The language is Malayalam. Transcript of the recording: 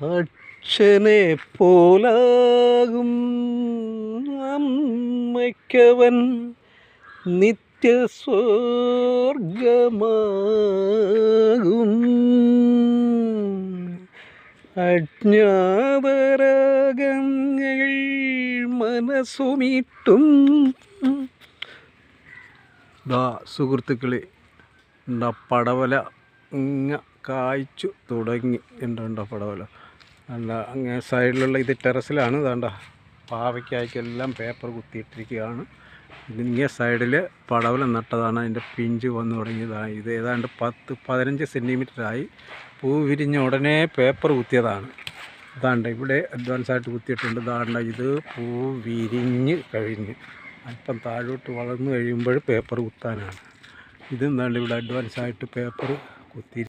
അച്ഛനെ പോലാകും അമ്മയ്ക്കവൻ നിത്യസ്വർഗമാകും. അജ്ഞാതരാഗങ്ങൾ മനസ്സുമീട്ടും. ദാ സുഹൃത്തുക്കളെ എന്താ പടവല ഇങ്ങ കായ്ച്ചു തുടങ്ങി ഉണ്ടോ പടവല. അല്ല അങ്ങനെ സൈഡിലുള്ള ഇത് ടെറസിലാണ്. ഇതാണ്ട? പാവയ്ക്കായ്ക്കെല്ലാം പേപ്പർ കുത്തിയിട്ടിരിക്കുകയാണ്. ഇതിങ്ങേ സൈഡിൽ പടവല നട്ടതാണ്. അതിന്റെ പിഞ്ച് വന്നു തുടങ്ങിയതാണ് ഇത് ഏതാണ്ട് പത്ത് പതിനഞ്ച് സെന്റിമീറ്ററായി പൂ വിരിഞ്ഞ ഉടനെ പേപ്പർ കുത്തിയതാണ്. ഇതാണ്ട്? ഇവിടെ അഡ്വാൻസ് ആയിട്ട് കുത്തിയിട്ടുണ്ട്. ഇതാണ്ട? ഇത് പൂ വിരിഞ്ഞ് കഴിഞ്ഞ്. അല്പം താഴോട്ട് വളർന്നു കഴിയുമ്പോൾ പേപ്പർ കുത്താനാണ്. ഇത് ഇവിടെ അഡ്വാൻസ് ആയിട്ട് പേപ്പർ കുത്തി